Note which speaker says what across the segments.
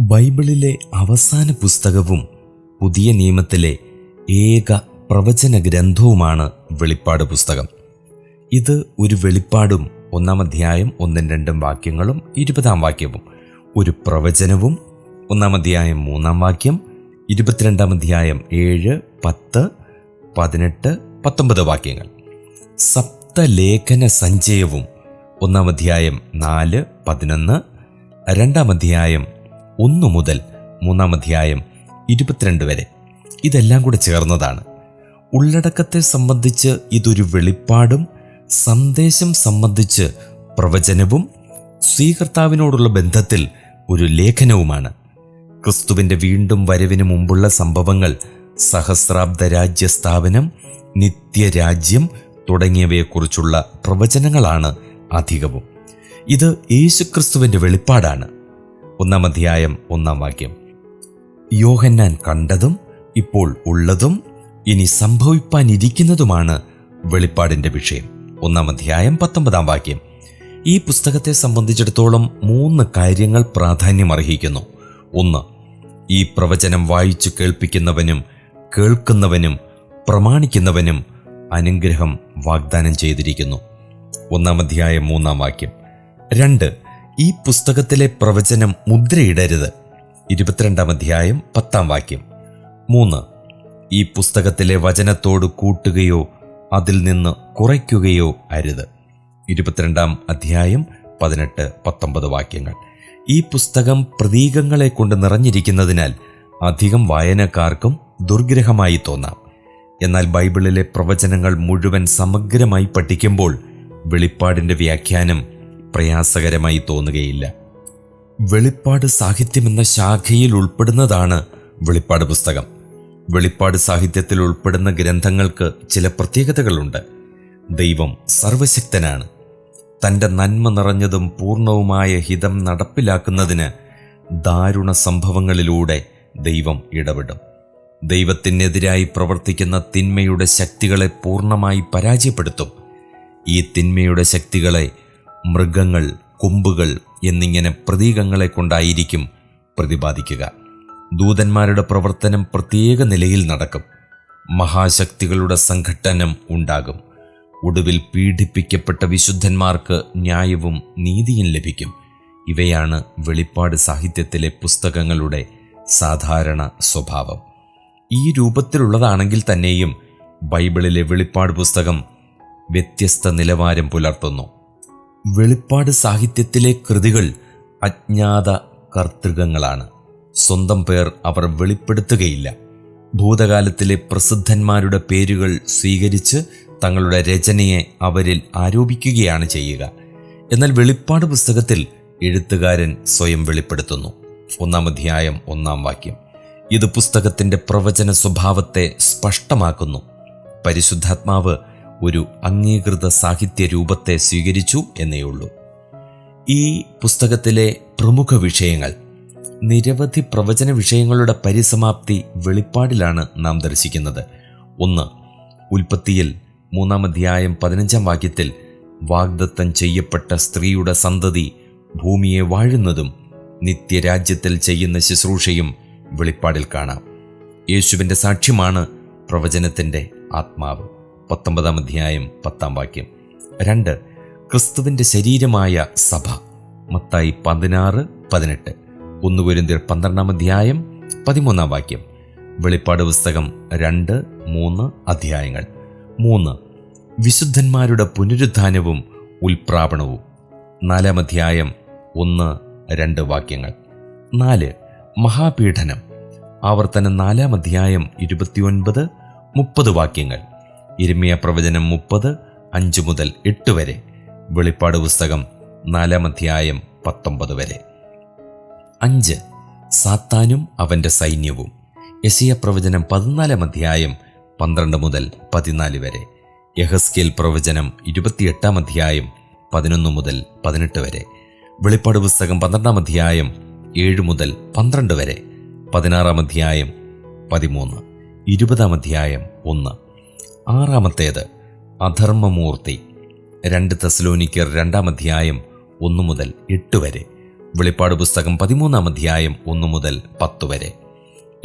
Speaker 1: ബൈബിളിലെ അവസാന പുസ്തകവും പുതിയ നിയമത്തിലെ ഏക പ്രവചന ഗ്രന്ഥവുമാണ് വെളിപ്പാട് പുസ്തകം. ഇത് ഒരു വെളിപ്പാടും ഒന്നാം അധ്യായം ഒന്നും രണ്ടും വാക്യങ്ങളും ഇരുപതാം വാക്യവും ഒരു പ്രവചനവും ഒന്നാം അധ്യായം മൂന്നാം വാക്യം ഇരുപത്തിരണ്ടാം അധ്യായം ഏഴ് പത്ത് പതിനെട്ട് പത്തൊമ്പത് വാക്യങ്ങൾ. സപ്തലേഖന സഞ്ചയവും ഒന്നാം അധ്യായം നാല് പതിനൊന്ന് രണ്ടാം അധ്യായം ഒന്ന് മുതൽ മൂന്നാം അധ്യായം ഇരുപത്തിരണ്ട് വരെ. ഇതെല്ലാം കൂടെ ചേർന്നതാണ്. ഉള്ളടക്കത്തെ സംബന്ധിച്ച് ഇതൊരു വെളിപ്പാടും സന്ദേശം സംബന്ധിച്ച് പ്രവചനവും സ്വീകർത്താവിനോടുള്ള ബന്ധത്തിൽ ഒരു ലേഖനവുമാണ്. ക്രിസ്തുവിന്റെ വീണ്ടും വരവിന് മുമ്പുള്ള സംഭവങ്ങൾ സഹസ്രാബ്ദ രാജ്യ സ്ഥാപനം നിത്യരാജ്യം തുടങ്ങിയവയെക്കുറിച്ചുള്ള പ്രവചനങ്ങളാണ് അധികവും. ഇത് യേശുക്രിസ്തുവിന്റെ വെളിപ്പാടാണ്. ഒന്നാം അധ്യായം ഒന്നാം വാക്യം. യോഹന്നാൻ കണ്ടതും ഇപ്പോൾ ഉള്ളതും ഇനി സംഭവിപ്പാനിരിക്കുന്നതുമാണ് വെളിപ്പാടിന്റെ വിഷയം. ഒന്നാം അധ്യായം പത്തൊമ്പതാം വാക്യം. ഈ പുസ്തകത്തെ സംബന്ധിച്ചിടത്തോളം മൂന്ന് കാര്യങ്ങൾ പ്രാധാന്യമർഹിക്കുന്നു. ഒന്ന് ഈ പ്രവചനം വായിച്ചു കേൾപ്പിക്കുന്നവനും കേൾക്കുന്നവനും പ്രമാണിക്കുന്നവനും അനുഗ്രഹം വാഗ്ദാനം ചെയ്തിരിക്കുന്നു. ഒന്നാം അധ്യായം മൂന്നാം വാക്യം. രണ്ട് ഈ പുസ്തകത്തിലെ പ്രവചനം മുദ്രയിടരുത്. ഇരുപത്തിരണ്ടാം അധ്യായം പത്താം വാക്യം. മൂന്ന്. ഈ പുസ്തകത്തിലെ വചനത്തോട് കൂട്ടുകയോ അതിൽ നിന്ന് കുറയ്ക്കുകയോ അരുത്. ഇരുപത്തിരണ്ടാം അധ്യായം പതിനെട്ട് പത്തൊമ്പത് വാക്യങ്ങൾ. ഈ പുസ്തകം പ്രതീകങ്ങളെ കൊണ്ട് നിറഞ്ഞിരിക്കുന്നതിനാൽ അധികം വായനക്കാർക്കും ദുർഗ്രഹമായി തോന്നാം. എന്നാൽ ബൈബിളിലെ പ്രവചനങ്ങൾ മുഴുവൻ സമഗ്രമായി പഠിക്കുമ്പോൾ വെളിപ്പാടിന്റെ വ്യാഖ്യാനം പ്രയാസകരമായി തോന്നുകയില്ല. വെളിപ്പാട് സാഹിത്യമെന്ന ശാഖയിൽ ഉൾപ്പെടുന്നതാണ് വെളിപ്പാട് പുസ്തകം. വെളിപ്പാട് സാഹിത്യത്തിൽ ഉൾപ്പെടുന്ന ഗ്രന്ഥങ്ങൾക്ക് ചില പ്രത്യേകതകളുണ്ട്. ദൈവം സർവശക്തനാണ്. തന്റെ നന്മ നിറഞ്ഞതും പൂർണവുമായ ഹിതം നടപ്പിലാക്കുന്നതിന് ദാരുണ സംഭവങ്ങളിലൂടെ ദൈവം ഇടപെടും. ദൈവത്തിനെതിരായി പ്രവർത്തിക്കുന്ന തിന്മയുടെ ശക്തികളെ പൂർണമായി പരാജയപ്പെടുത്തും. ഈ തിന്മയുടെ ശക്തികളെ മൃഗങ്ങൾ കൊമ്പുകൾ എന്നിങ്ങനെ പ്രതീകങ്ങളെ കൊണ്ടായിരിക്കും പ്രതിപാദിക്കുക. ദൂതന്മാരുടെ പ്രവർത്തനം പ്രത്യേക നിലയിൽ നടക്കും. മഹാശക്തികളുടെ സംഘട്ടനം ഉണ്ടാകും. ഒടുവിൽ പീഡിപ്പിക്കപ്പെട്ട വിശുദ്ധന്മാർക്ക് ന്യായവും നീതിയും ലഭിക്കും. ഇവയാണ് വെളിപ്പാട് സാഹിത്യത്തിലെ പുസ്തകങ്ങളുടെ സാധാരണ സ്വഭാവം. ഈ രൂപത്തിലുള്ളതാണെങ്കിൽ തന്നെയും ബൈബിളിലെ വെളിപ്പാട് പുസ്തകം വ്യത്യസ്ത നിലവാരം പുലർത്തുന്നു. വെളിപ്പാട് സാഹിത്യത്തിലെ കൃതികൾ അജ്ഞാത കർത്തൃകങ്ങളാണ്. സ്വന്തം പേർ അവർ വെളിപ്പെടുത്തുകയില്ല. ഭൂതകാലത്തിലെ പ്രസിദ്ധന്മാരുടെ പേരുകൾ സ്വീകരിച്ച് തങ്ങളുടെ രചനയെ അവരിൽ ആരോപിക്കുകയാണ് ചെയ്യുക. എന്നാൽ വെളിപ്പാട് പുസ്തകത്തിൽ എഴുത്തുകാരൻ സ്വയം വെളിപ്പെടുത്തുന്നു. ഒന്നാം അധ്യായം ഒന്നാം വാക്യം. ഇത് പുസ്തകത്തിന്റെ പ്രവചന സ്വഭാവത്തെ സ്പഷ്ടമാക്കുന്നു. പരിശുദ്ധാത്മാവ് ഒരു അംഗീകൃത സാഹിത്യ രൂപത്തെ സ്വീകരിച്ചു എന്നേയുള്ളൂ ഈ പുസ്തകത്തിലെ പ്രമുഖ വിഷയങ്ങൾ നിരവധി പ്രവചന വിഷയങ്ങളുടെ പരിസമാപ്തി വെളിപ്പാടിലാണ് നാം ദർശിക്കുന്നത്. ഒന്ന് ഉൽപ്പത്തിയിൽ മൂന്നാം അധ്യായം പതിനഞ്ചാം വാക്യത്തിൽ വാഗ്ദത്തം ചെയ്യപ്പെട്ട സ്ത്രീയുടെ സന്തതി ഭൂമിയെ വാഴുന്നതും നിത്യരാജ്യത്തിൽ ചെയ്യുന്ന ശുശ്രൂഷയും വെളിപ്പാടിൽ കാണാം. യേശുവിന്റെ സാക്ഷ്യമാണ് പ്രവചനത്തിന്റെ ആത്മാവ്. പത്തൊമ്പതാം അധ്യായം പത്താം വാക്യം. രണ്ട് ക്രിസ്തുവിന്റെ ശരീരമായ സഭ. മത്തായി പതിനാറ് പതിനെട്ട്. ഒന്ന് കുരിന്തിർ പന്ത്രണ്ടാം അധ്യായം പതിമൂന്നാം വാക്യം. വെളിപ്പാട് പുസ്തകം രണ്ട് മൂന്ന് അധ്യായങ്ങൾ. മൂന്ന് വിശുദ്ധന്മാരുടെ പുനരുദ്ധാനവും ഉൽപ്രാപണവും. നാലാം അധ്യായം ഒന്ന് രണ്ട് വാക്യങ്ങൾ. നാല് മഹാപീഠനം ആവർത്തനം നാലാം അധ്യായം ഇരുപത്തിയൊൻപത് മുപ്പത് വാക്യങ്ങൾ. ഇരമ്യ പ്രവചനം മുപ്പത് അഞ്ച് മുതൽ എട്ട് വരെ. വെളിപ്പാട് പുസ്തകം നാലാം അധ്യായം പത്തൊമ്പത് വരെ. അഞ്ച്. സാത്താനും അവന്റെ സൈന്യവും. യശിയ പ്രവചനം പതിനാലാം അധ്യായം പന്ത്രണ്ട് മുതൽ പതിനാല് വരെ. യഹസ്കേൽ പ്രവചനം ഇരുപത്തിയെട്ടാം അധ്യായം പതിനൊന്ന് മുതൽ പതിനെട്ട് വരെ. വെളിപ്പാട് പുസ്തകം പന്ത്രണ്ടാം അധ്യായം ഏഴ് മുതൽ പന്ത്രണ്ട് വരെ. പതിനാറാം അധ്യായം പതിമൂന്ന്. ഇരുപതാം അധ്യായം ഒന്ന്. ആറാമത്തേത് അധർമ്മമൂർത്തി. രണ്ട് തെസലോനിക്കർ രണ്ടാം അധ്യായം ഒന്നു മുതൽ എട്ട് വരെ. വെളിപ്പാട് പുസ്തകം പതിമൂന്നാം അധ്യായം ഒന്നു മുതൽ പത്ത് വരെ.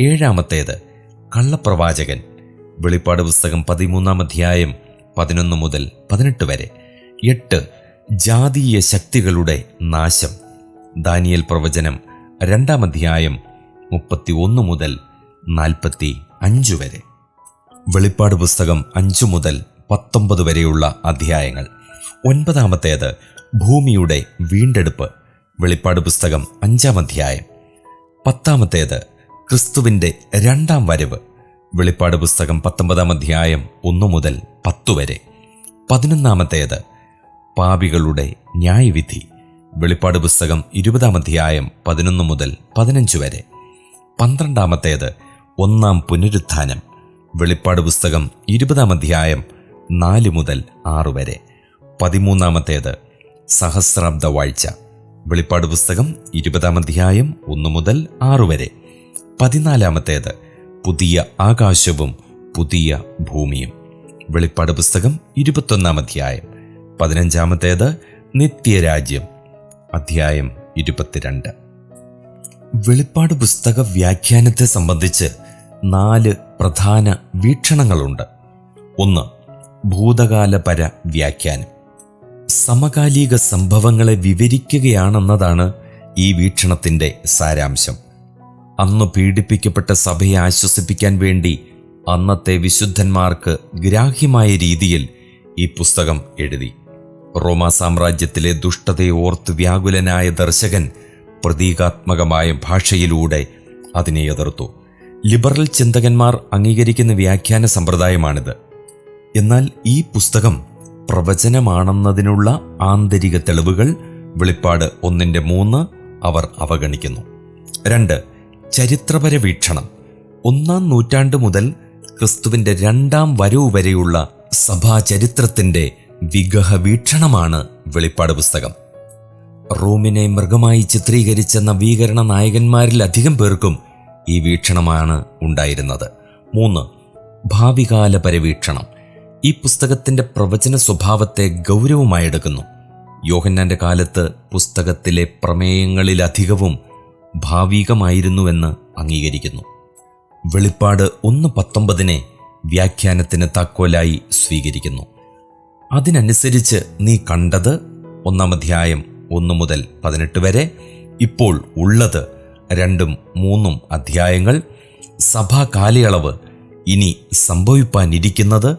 Speaker 1: ഏഴാമത്തേത് കള്ളപ്രവാചകൻ. വെളിപ്പാട് പുസ്തകം പതിമൂന്നാം അധ്യായം പതിനൊന്ന് മുതൽ പതിനെട്ട് വരെ. എട്ട് ജാതീയ ശക്തികളുടെ നാശം. ദാനിയൽ പ്രവചനം രണ്ടാം അധ്യായം മുപ്പത്തി ഒന്ന് മുതൽ നാൽപ്പത്തി അഞ്ച് വരെ. വെളിപ്പാട് പുസ്തകം അഞ്ചു മുതൽ പത്തൊമ്പത് വരെയുള്ള അധ്യായങ്ങൾ. ഒൻപതാമത്തേത് ഭൂമിയുടെ വീണ്ടെടുപ്പ്. വെളിപ്പാട് പുസ്തകം അഞ്ചാം അധ്യായം. പത്താമത്തേത് ക്രിസ്തുവിന്റെ രണ്ടാം വരവ്. വെളിപ്പാട് പുസ്തകം പത്തൊമ്പതാം അധ്യായം ഒന്നു മുതൽ പത്തു വരെ. പതിനൊന്നാമത്തേത് പാപികളുടെ ന്യായവിധി. വെളിപ്പാട് പുസ്തകം ഇരുപതാം അധ്യായം പതിനൊന്ന് മുതൽ പതിനഞ്ച് വരെ. പന്ത്രണ്ടാമത്തേത് ഒന്നാം പുനരുത്ഥാനം. വെളിപ്പാട് പുസ്തകം ഇരുപതാം അധ്യായം നാല് മുതൽ ആറ് വരെ. പതിമൂന്നാമത്തേത് സഹസ്രാബ്ദ വാഴ്ച. വെളിപ്പാട് പുസ്തകം ഇരുപതാം അധ്യായം ഒന്ന് മുതൽ ആറ് വരെ. പതിനാലാമത്തേത് പുതിയ ആകാശവും പുതിയ ഭൂമിയും. വെളിപ്പാട് പുസ്തകം ഇരുപത്തൊന്നാം അധ്യായം. പതിനഞ്ചാമത്തേത് നിത്യരാജ്യം. അധ്യായം ഇരുപത്തിരണ്ട്. വെളിപ്പാട് പുസ്തക വ്യാഖ്യാനത്തെ സംബന്ധിച്ച് നാല് പ്രധാന വീക്ഷണങ്ങളുണ്ട്. ഒന്ന് ഭൂതകാലപര വ്യാഖ്യാനം സമകാലിക സംഭവങ്ങളെ വിവരിക്കുകയാണെന്നതാണ് ഈ വീക്ഷണത്തിന്റെ സാരാംശം. അന്ന് പീഡിപ്പിക്കപ്പെട്ട സഭയെ ആശ്വസിപ്പിക്കാൻ വേണ്ടി അന്നത്തെ വിശുദ്ധന്മാർക്ക് ഗ്രാഹ്യമായ രീതിയിൽ ഈ പുസ്തകം എഴുതി. റോമാ സാമ്രാജ്യത്തിലെ ദുഷ്ടതയെ ഓർത്ത് വ്യാകുലനായ ദർശകൻ പ്രതീകാത്മകമായ ഭാഷയിലൂടെ അതിനെ എതിർത്തു. ലിബറൽ ചിന്തകന്മാർ അംഗീകരിക്കുന്ന വ്യാഖ്യാന സമ്പ്രദായമാണിത്. എന്നാൽ ഈ പുസ്തകം പ്രവചനമാണെന്നതിനുള്ള ആന്തരിക തെളിവുകൾ വെളിപ്പാട് ഒന്നിന്റെ മൂന്ന് അവർ അവഗണിക്കുന്നു. രണ്ട് ചരിത്രപര വീക്ഷണം. ഒന്നാം നൂറ്റാണ്ട് മുതൽ ക്രിസ്തുവിന്റെ രണ്ടാം വരവ് വരെയുള്ള സഭാ ചരിത്രത്തിന്റെ വിഗഹ വീക്ഷണമാണ് വെളിപ്പാട് പുസ്തകം. റോമിനെ മൃഗമായി ചിത്രീകരിച്ച നവീകരണ നായകന്മാരിൽ അധികം പേർക്കും ഈ വീക്ഷണമാണ് ഉണ്ടായിരുന്നത്. മൂന്ന് ഭാവികാല പരിവീക്ഷണം ഈ പുസ്തകത്തിന്റെ പ്രവചന സ്വഭാവത്തെ ഗൗരവമായി എടുക്കുന്നു. യോഹന്നാന്റെ കാലത്ത് പുസ്തകത്തിലെ പ്രമേയങ്ങളിലധികവും ഭാവികമായിരുന്നുവെന്ന് അംഗീകരിക്കുന്നു. വെളിപ്പാട് ഒന്ന് പത്തൊമ്പതിനെ വ്യാഖ്യാനത്തിന് താക്കോലായി സ്വീകരിക്കുന്നു. അതിനനുസരിച്ച് നീ കണ്ടത് ഒന്നാം അധ്യായം ഒന്ന് മുതൽ പതിനെട്ട് വരെ ഇപ്പോൾ ഉള്ളത് രണ്ടും മൂന്നും അധ്യായങ്ങൾ സഭാ കാലയളവ് ഇനി സംഭവിപ്പാനിരിക്കുന്നത്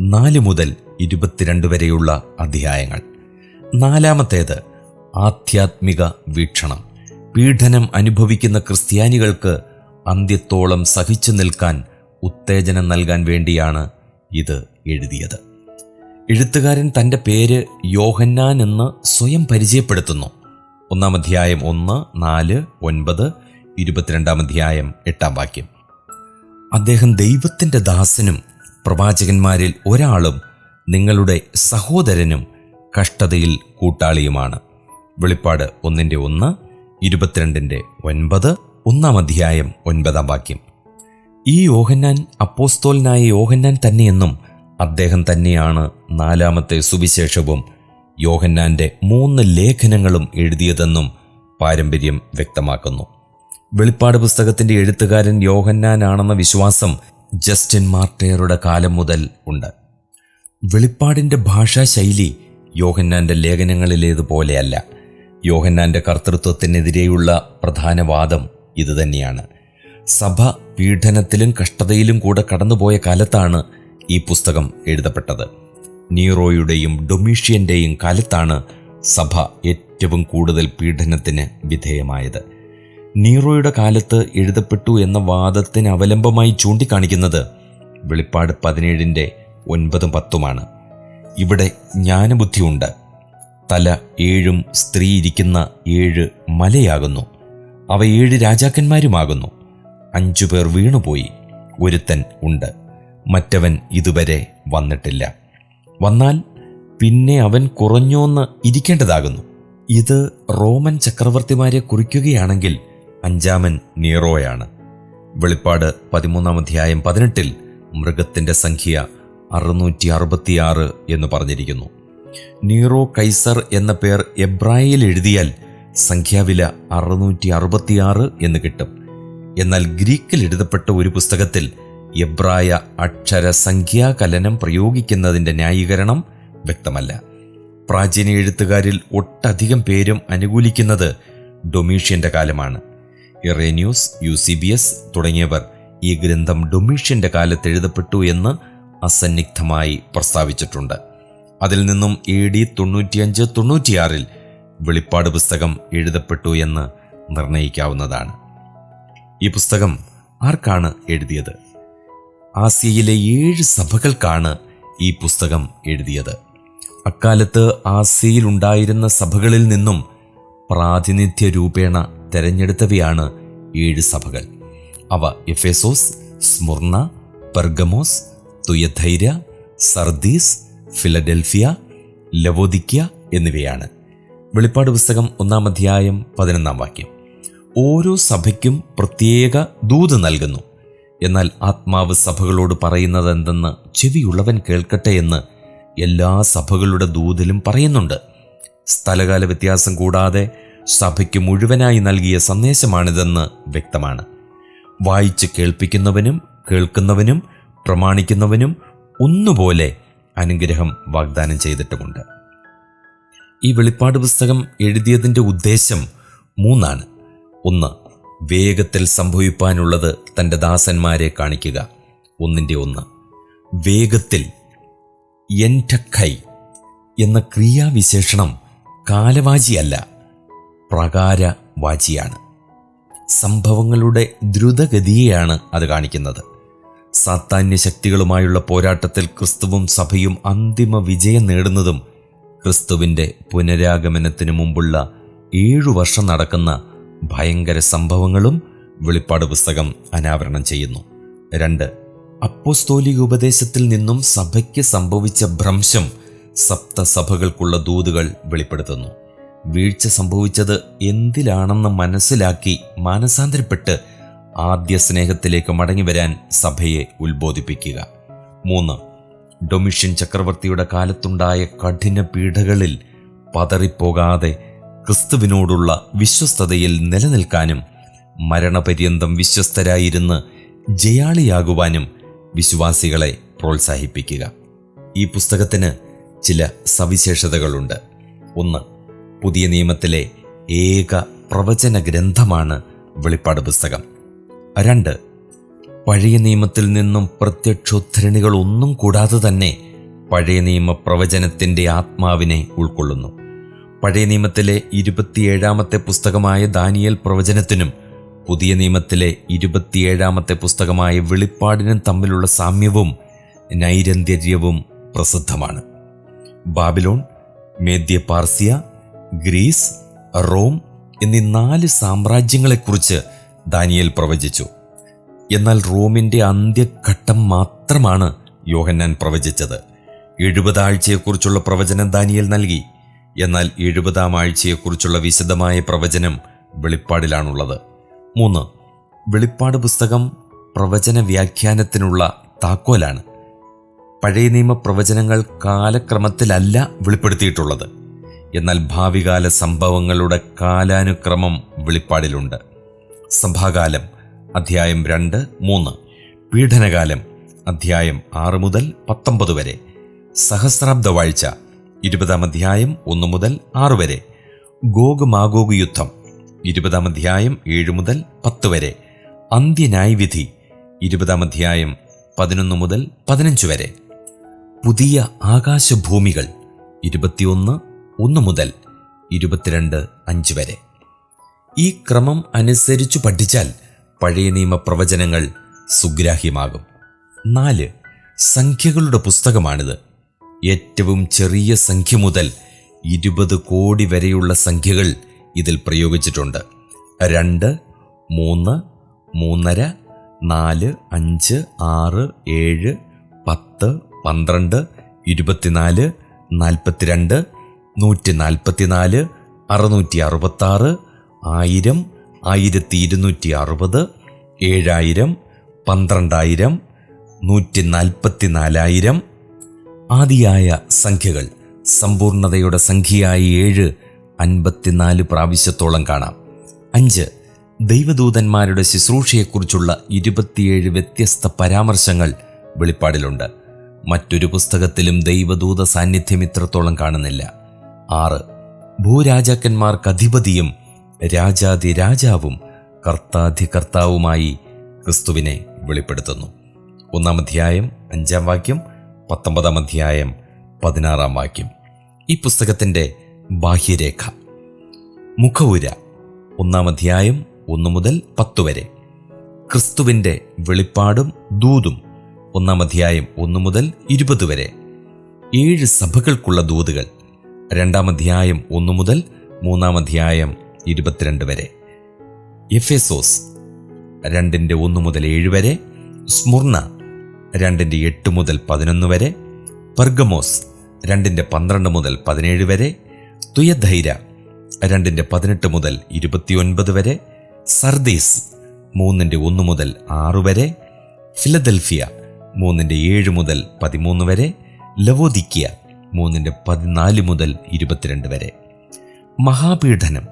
Speaker 1: നാല് മുതൽ ഇരുപത്തിരണ്ട് വരെയുള്ള അധ്യായങ്ങൾ. നാലാമത്തേത് ആധ്യാത്മിക വീക്ഷണം. പീഡനം അനുഭവിക്കുന്ന ക്രിസ്ത്യാനികൾക്ക് അന്ത്യത്തോളം സഹിച്ചു നിൽക്കാൻ ഉത്തേജനം നൽകാൻ വേണ്ടിയാണ് ഇത് എഴുതിയത്. എഴുത്തുകാരൻ തന്റെ പേര് യോഹന്നാൻ എന്ന് സ്വയം പരിചയപ്പെടുത്തുന്നു. ഒന്നാം അധ്യായം ഒന്ന് നാല് ഒൻപത് ഇരുപത്തിരണ്ടാം അധ്യായം എട്ടാം വാക്യം. അദ്ദേഹം ദൈവത്തിന്റെ ദാസനും പ്രവാചകന്മാരിൽ ഒരാളും നിങ്ങളുടെ സഹോദരനും കഷ്ടതയിൽ കൂട്ടാളിയുമാണ്. വെളിപ്പാട് ഒന്നിന്റെ ഒന്ന് ഇരുപത്തിരണ്ടിന്റെ ഒൻപത് ഒന്നാം അധ്യായം ഒൻപതാം വാക്യം. ഈ യോഹന്നാൻ അപ്പോസ്തോലിനായ യോഹന്നാൻ തന്നെയെന്നും അദ്ദേഹം തന്നെയാണ് നാലാമത്തെ സുവിശേഷവും യോഹന്നാന്റെ മൂന്ന് ലേഖനങ്ങളും എഴുതിയതെന്നും പാരമ്പര്യം വ്യക്തമാക്കുന്നു. വെളിപ്പാട് പുസ്തകത്തിന്റെ എഴുത്തുകാരൻ യോഹന്നാനാണെന്ന വിശ്വാസം ജസ്റ്റിൻ മാർട്ടയറുടെ കാലം മുതൽ ഉണ്ട്. വെളിപ്പാടിന്റെ ഭാഷാശൈലി യോഹന്നാന്റെ ലേഖനങ്ങളിലേതുപോലെയല്ല. യോഹന്നാന്റെ കർത്തൃത്വത്തിനെതിരെയുള്ള പ്രധാന വാദം ഇതുതന്നെയാണ്. സഭ പീഡനത്തിലും കഷ്ടതയിലും കൂടെ കടന്നുപോയ കാലത്താണ് ഈ പുസ്തകം എഴുതപ്പെട്ടത്. നീറോയുടെയും ഡൊമീഷ്യന്റെയും കാലത്താണ് സഭ ഏറ്റവും കൂടുതൽ പീഡനത്തിന് വിധേയമായത്. നീറോയുടെ കാലത്ത് എഴുതപ്പെട്ടു എന്ന വാദത്തിന് അവലംബമായി ചൂണ്ടിക്കാണിക്കുന്നത് വെളിപ്പാട് പതിനേഴിന്റെ ഒൻപതും പത്തുമാണ്. ഇവിടെ ജ്ഞാനബുദ്ധിയുണ്ട്. തല ഏഴും സ്ത്രീ ഇരിക്കുന്ന ഏഴ് മലയാകുന്നു. അവ ഏഴ് രാജാക്കന്മാരുമാകുന്നു. അഞ്ചു പേർ വീണുപോയി. ഒരുത്തൻ ഉണ്ട്. മറ്റവൻ ഇതുവരെ വന്നിട്ടില്ല. വന്നാൽ പിന്നെ അവൻ കുറഞ്ഞോന്ന് ഇരിക്കേണ്ടതാകുന്നു. ഇത് റോമൻ ചക്രവർത്തിമാരെ കുറിക്കുകയാണെങ്കിൽ അഞ്ചാമൻ നീറോയാണ്. വെളിപ്പാട് പതിമൂന്നാം അധ്യായം പതിനെട്ടിൽ മൃഗത്തിന്റെ സംഖ്യ അറുന്നൂറ്റി അറുപത്തിയാറ് എന്ന് പറഞ്ഞിരിക്കുന്നു. നീറോ കൈസർ എന്ന പേർ എബ്രായിൽ എഴുതിയാൽ സംഖ്യാവില അറുന്നൂറ്റി അറുപത്തിയാറ് എന്ന് കിട്ടും. എന്നാൽ ഗ്രീക്കിൽ എഴുതപ്പെട്ട ഒരു പുസ്തകത്തിൽ എബ്രായ അക്ഷര സംഖ്യാകലനം പ്രയോഗിക്കുന്നതിന്റെ ന്യായീകരണം വ്യക്തമല്ല. പ്രാചീന എഴുത്തുകാരിൽ ഒട്ടധികം പേരും അനുകൂലിക്കുന്നത് ഡൊമീഷ്യന്റെ കാലമാണ്. ഇറേനിയൂസ് യൂസിബിയസ് തുടങ്ങിയവർ ഈ ഗ്രന്ഥം ഡൊമീഷ്യന്റെ കാലത്ത് എഴുതപ്പെട്ടു എന്ന് അസന്നിഗ്ധമായി പ്രസ്താവിച്ചിട്ടുണ്ട്. അതിൽ നിന്നും എ ഡി തൊണ്ണൂറ്റിയഞ്ച് തൊണ്ണൂറ്റിയാറിൽ വെളിപ്പാട് പുസ്തകം എഴുതപ്പെട്ടു എന്ന് നിർണയിക്കാവുന്നതാണ്. ഈ പുസ്തകം ആർക്കാണ് എഴുതിയത്? ആസിയയിലെ ഏഴ് സഭകൾക്കാണ് ഈ പുസ്തകം എഴുതിയത്. അക്കാലത്ത് ആസിയയിലുണ്ടായിരുന്ന സഭകളിൽ നിന്നും പ്രാതിനിധ്യ രൂപേണ തെരഞ്ഞെടുത്തവയാണ് ഏഴ് സഭകൾ. അവ Ephesus Smyrna Pergamos Thyatira Sardis Philadelphia Laodicea എന്നിവയാണ്. വെളിപ്പാട് പുസ്തകം ഒന്നാം അധ്യായം പതിനൊന്നാം വാക്യം. ഓരോ സഭയ്ക്കും പ്രത്യേക ദൂത് നൽകുന്നു. എന്നാൽ ആത്മാവ് സഭകളോട് പറയുന്നത് എന്തെന്ന് ചെവിയുള്ളവൻ കേൾക്കട്ടെ എന്ന് എല്ലാ സഭകളുടെ ദൂതിലും പറയുന്നുണ്ട്. സ്ഥലകാല വ്യത്യാസം കൂടാതെ സഭയ്ക്ക് മുഴുവനായി നൽകിയ സന്ദേശമാണിതെന്ന് വ്യക്തമാണ്. വായിച്ച് കേൾപ്പിക്കുന്നവനും കേൾക്കുന്നവനും പ്രമാണിക്കുന്നവനും ഒന്നുപോലെ അനുഗ്രഹം വാഗ്ദാനം ചെയ്തിട്ടുമുണ്ട്. ഈ വെളിപ്പാട് പുസ്തകം എഴുതിയതിന്റെ ഉദ്ദേശം മൂന്നാണ്. ഒന്ന് വേഗത്തിൽ സംഭവിപ്പാനുള്ളത് തന്റെ ദാസന്മാരെ കാണിക്കുക. ഒന്നിന്റെ ഒന്ന്. വേഗത്തിൽ എന്റെ കൈ എന്ന ക്രിയാവിശേഷണം കാലവാചിയല്ല പ്രകാരവാചിയാണ്. സംഭവങ്ങളുടെ ദ്രുതഗതിയെയാണ് അത് കാണിക്കുന്നത്. സാത്താന്യ ശക്തികളുമായുള്ള പോരാട്ടത്തിൽ ക്രിസ്തുവും സഭയും അന്തിമ വിജയം നേടുന്നതും ക്രിസ്തുവിന്റെ പുനരാഗമനത്തിനു മുമ്പുള്ള ഏഴു വർഷം നടക്കുന്ന ഭയങ്കര സംഭവങ്ങളും വെളിപ്പാട് പുസ്തകം അനാവരണം ചെയ്യുന്നു. രണ്ട് അപ്പോസ്തോലിക ഉപദേശത്തിൽ നിന്നും സഭയ്ക്ക് സംഭവിച്ച ഭ്രംശം സപ്തസഭകൾക്കുള്ള ദൂതുകൾ വെളിപ്പെടുത്തുന്നു. വീഴ്ച സംഭവിച്ചത് എന്തിലാണെന്ന് മനസ്സിലാക്കി മാനസാന്തരപ്പെട്ട് ആദ്യ സ്നേഹത്തിലേക്ക് മടങ്ങിവരാൻ സഭയെ ഉത്ബോധിപ്പിക്കുക. മൂന്ന് ഡൊമിഷ്യൻ ചക്രവർത്തിയുടെ കാലത്തുണ്ടായ കഠിന പീഡകളിൽ പതറിപ്പോകാതെ ക്രിസ്തുവിനോടുള്ള വിശ്വസ്തതയിൽ നിലനിൽക്കാനും മരണപര്യന്തം വിശ്വസ്തരായിരുന്ന് ജയാളിയാകുവാനും വിശ്വാസികളെ പ്രോത്സാഹിപ്പിക്കുക. ഈ പുസ്തകത്തിന് ചില സവിശേഷതകളുണ്ട്. ഒന്ന് പുതിയ നിയമത്തിലെ ഏക പ്രവചന ഗ്രന്ഥമാണ് വെളിപ്പാട് പുസ്തകം. രണ്ട് പഴയ നിയമത്തിൽ നിന്നും പ്രത്യക്ഷോദ്ധരണികൾ ഒന്നും കൂടാതെ തന്നെ പഴയ നിയമ പ്രവചനത്തിന്റെ ആത്മാവിനെ ഉൾക്കൊള്ളുന്നു. പഴയ നിയമത്തിലെ ഇരുപത്തിയേഴാമത്തെ പുസ്തകമായ ദാനിയൽ പ്രവചനത്തിനും പുതിയ നിയമത്തിലെ ഇരുപത്തിയേഴാമത്തെ പുസ്തകമായ വെളിപ്പാടിനും തമ്മിലുള്ള സാമ്യവും നൈരന്തര്യവും പ്രസിദ്ധമാണ്. Babylon Media Persia Greece Rome എന്നീ നാല് സാമ്രാജ്യങ്ങളെക്കുറിച്ച് ദാനിയൽ പ്രവചിച്ചു. എന്നാൽ റോമിന്റെ അന്ത്യഘട്ടം മാത്രമാണ് യോഹന്നാൻ പ്രവചിച്ചത്. എഴുപതാഴ്ചയെക്കുറിച്ചുള്ള പ്രവചനം ദാനിയൽ നൽകി. എന്നാൽ എഴുപതാം ആഴ്ചയെക്കുറിച്ചുള്ള വിശദമായ പ്രവചനം വെളിപ്പാടിലാണുള്ളത്. മൂന്ന് വെളിപ്പാട് പുസ്തകം പ്രവചന വ്യാഖ്യാനത്തിനുള്ള താക്കോലാണ്. പഴയ നിയമ പ്രവചനങ്ങൾ കാലക്രമത്തിലല്ല വെളിപ്പെടുത്തിയിട്ടുള്ളത്. എന്നാൽ ഭാവികാല സംഭവങ്ങളുടെ കാലാനുക്രമം വെളിപ്പാടിലുണ്ട്. സഭാകാലം അധ്യായം രണ്ട് മൂന്ന്. പീഡനകാലം അധ്യായം ആറ് മുതൽ പത്തൊമ്പത് വരെ. സഹസ്രാബ്ദ വാഴ്ച ഇരുപതാം അധ്യായം ഒന്നു മുതൽ ആറ് വരെ. ഗോഗ് മാഗോഗ് യുദ്ധം. ഇരുപതാം അധ്യായം ഏഴ് മുതൽ പത്ത് വരെ. അന്ത്യന്യായവിധി. ഇരുപതാം അധ്യായം പതിനൊന്ന് മുതൽ പതിനഞ്ച് വരെ. പുതിയ ആകാശഭൂമികൾ. ഇരുപത്തിയൊന്ന് ഒന്ന് മുതൽ ഇരുപത്തിരണ്ട് അഞ്ച് വരെ. ഈ ക്രമം അനുസരിച്ചു പഠിച്ചാൽ പഴയ നിയമ പ്രവചനങ്ങൾ സുഗ്രാഹ്യമാകും. നാല് സംഖ്യകളുടെ പുസ്തകമാണിത്. ഏറ്റവും ചെറിയ സംഖ്യ മുതൽ ഇരുപത് കോടി വരെയുള്ള സംഖ്യകൾ ഇതിൽ പ്രയോഗിച്ചിട്ടുണ്ട്. രണ്ട് മൂന്ന് മൂന്നര നാല് അഞ്ച് ആറ് ഏഴ് പത്ത് പന്ത്രണ്ട് ഇരുപത്തിനാല് നാൽപ്പത്തിരണ്ട് നൂറ്റി നാൽപ്പത്തിനാല് അറുന്നൂറ്റി അറുപത്താറ് ആയിരം ആയിരത്തി ഇരുന്നൂറ്റി അറുപത് ഏഴായിരം പന്ത്രണ്ടായിരം നൂറ്റി നാൽപ്പത്തി നാലായിരം ആദിയായ സംഖ്യകൾ. സമ്പൂർണതയുടെ സംഖ്യയായി ഏഴ് അൻപത്തിനാല് പ്രാവശ്യത്തോളം കാണാം. അഞ്ച് ദൈവദൂതന്മാരുടെ ശുശ്രൂഷയെക്കുറിച്ചുള്ള ഇരുപത്തിയേഴ് വ്യത്യസ്ത പരാമർശങ്ങൾ വെളിപ്പാടിലുണ്ട്. മറ്റൊരു പുസ്തകത്തിലും ദൈവദൂത സാന്നിധ്യം ഇത്രത്തോളം കാണുന്നില്ല. ആറ് ഭൂരാജാക്കന്മാർക്ക് അധിപതിയും രാജാതി രാജാവും കർത്താധികർത്താവുമായി ക്രിസ്തുവിനെ വെളിപ്പെടുത്തുന്നു. ഒന്നാം അധ്യായം അഞ്ചാം വാക്യം പത്തൊമ്പതാം അധ്യായം പതിനാറാം വാക്യം. ഈ പുസ്തകത്തിന്റെ ബാഹ്യരേഖ. മുഖവുര ഒന്നാം അധ്യായം ഒന്നു മുതൽ പത്ത് വരെ. ക്രിസ്തുവിന്റെ വെളിപ്പാടും ദൂതും ഒന്നാം അധ്യായം ഒന്നു മുതൽ ഇരുപത് വരെ. ഏഴ് സഭകൾക്കുള്ള ദൂതുകൾ രണ്ടാം അധ്യായം ഒന്നു മുതൽ മൂന്നാം അധ്യായം ഇരുപത്തിരണ്ട് വരെ. എഫേസോസ് രണ്ടിന്റെ ഒന്ന് മുതൽ ഏഴ് വരെ. സ്മുർണ രണ്ടിന്റെ എട്ട് മുതൽ പതിനൊന്ന് വരെ പെർഗമോസ് രണ്ടിന്റെ പന്ത്രണ്ട് മുതൽ പതിനേഴ് വരെ തുയധൈര രണ്ടിന്റെ പതിനെട്ട് മുതൽ ഇരുപത്തിയൊൻപത് വരെ സർദീസ് മൂന്നിന്റെ ഒന്ന് മുതൽ ആറ് വരെ ഫിലദൽഫിയ മൂന്നിന്റെ ഏഴ് മുതൽ പതിമൂന്ന് വരെ ലവോദിക്കിയ മൂന്നിന്റെ പതിനാല് മുതൽ ഇരുപത്തിരണ്ട് വരെ. മഹാപീഠനം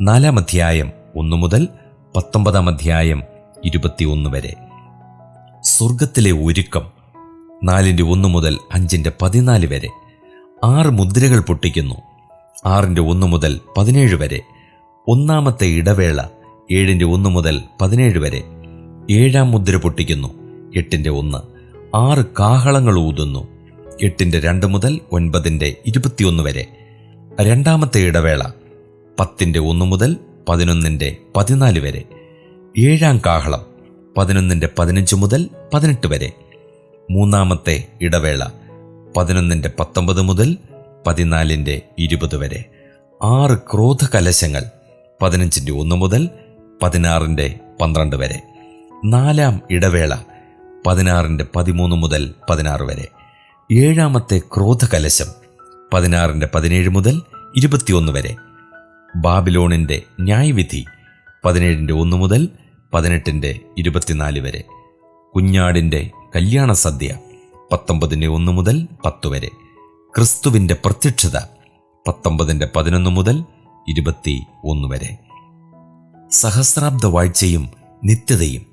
Speaker 1: നാലാം അധ്യായം ഒന്ന് മുതൽ പത്തൊമ്പതാം അധ്യായം ഇരുപത്തിയൊന്ന് വരെ. സ്വർഗത്തിലെ ഒരുക്കം നാലിന്റെ ഒന്ന് മുതൽ അഞ്ചിന്റെ പതിനാല് വരെ. ആറ് മുദ്രകൾ പൊട്ടിക്കുന്നു. ആറിന്റെ ഒന്ന് മുതൽ പതിനേഴ് വരെ. ഒന്നാമത്തെ ഇടവേള ഏഴിന്റെ ഒന്ന് മുതൽ പതിനേഴ് വരെ. ഏഴാം മുദ്ര പൊട്ടിക്കുന്നു എട്ടിന്റെ ഒന്ന്. ആറ് കാഹളങ്ങൾ ഊതുന്നു എട്ടിന്റെ രണ്ട് മുതൽ ഒൻപതിന്റെ ഇരുപത്തിയൊന്ന് വരെ. രണ്ടാമത്തെ ഇടവേള പത്തിന്റെ ഒന്ന് മുതൽ പതിനൊന്നിന്റെ പതിനാല് വരെ. ഏഴാം കാഹളം പതിനൊന്നിന്റെ പതിനഞ്ച് മുതൽ പതിനെട്ട് വരെ. മൂന്നാമത്തെ ഇടവേള പതിനൊന്നിന്റെ പത്തൊമ്പത് മുതൽ പതിനാലിന്റെ ഇരുപത് വരെ. ആറ് ക്രോധ കലശങ്ങൾ പതിനഞ്ചിന്റെ ഒന്ന് മുതൽ പതിനാറിന്റെ പന്ത്രണ്ട് വരെ. നാലാം ഇടവേള പതിനാറിന്റെ പതിമൂന്ന് മുതൽ പതിനാറ് വരെ. ഏഴാമത്തെ ക്രോധ കലശം പതിനാറിന്റെ പതിനേഴ് മുതൽ ഇരുപത്തിയൊന്ന് വരെ. ബാബിലോണിന്റെ ന്യായവിധി പതിനേഴിന്റെ ഒന്ന് മുതൽ പതിനെട്ടിന്റെ ഇരുപത്തിനാല് വരെ. കുഞ്ഞാടിന്റെ കല്യാണ സദ്യ പത്തൊമ്പതിന്റെ ഒന്ന് മുതൽ പത്ത് വരെ. ക്രിസ്തുവിന്റെ പ്രത്യക്ഷത പത്തൊമ്പതിന്റെ പതിനൊന്ന് മുതൽ ഇരുപത്തി ഒന്ന് വരെ. സഹസ്രാബ്ദ വാഴ്ചയും നിത്യതയും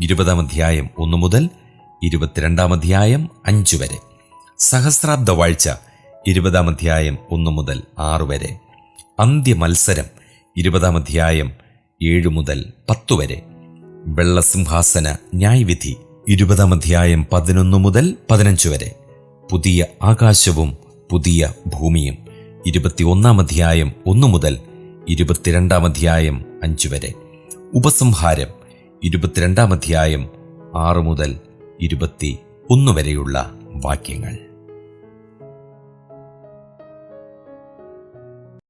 Speaker 1: ഇരുപതാം അധ്യായം ഒന്ന് മുതൽ ഇരുപത്തിരണ്ടാം അധ്യായം അഞ്ച് വരെ. സഹസ്രാബ്ദ വാഴ്ച ഇരുപതാം അധ്യായം ഒന്ന് മുതൽ ആറ് വരെ. അന്ത്യമത്സരം ഇരുപതാം അധ്യായം ഏഴ് മുതൽ പത്ത് വരെ. വെള്ളസിംഹാസന ന്യായവിധി ഇരുപതാം അധ്യായം പതിനൊന്ന് മുതൽ പതിനഞ്ച് വരെ. പുതിയ ആകാശവും പുതിയ ഭൂമിയും ഇരുപത്തിയൊന്നാം അധ്യായം ഒന്ന് മുതൽ ഇരുപത്തിരണ്ടാം അധ്യായം അഞ്ച് വരെ. ഉപസംഹാരം ഇരുപത്തിരണ്ടാം അധ്യായം ആറ് മുതൽ ഇരുപത്തി ഒന്ന് വരെയുള്ള വാക്യങ്ങൾ.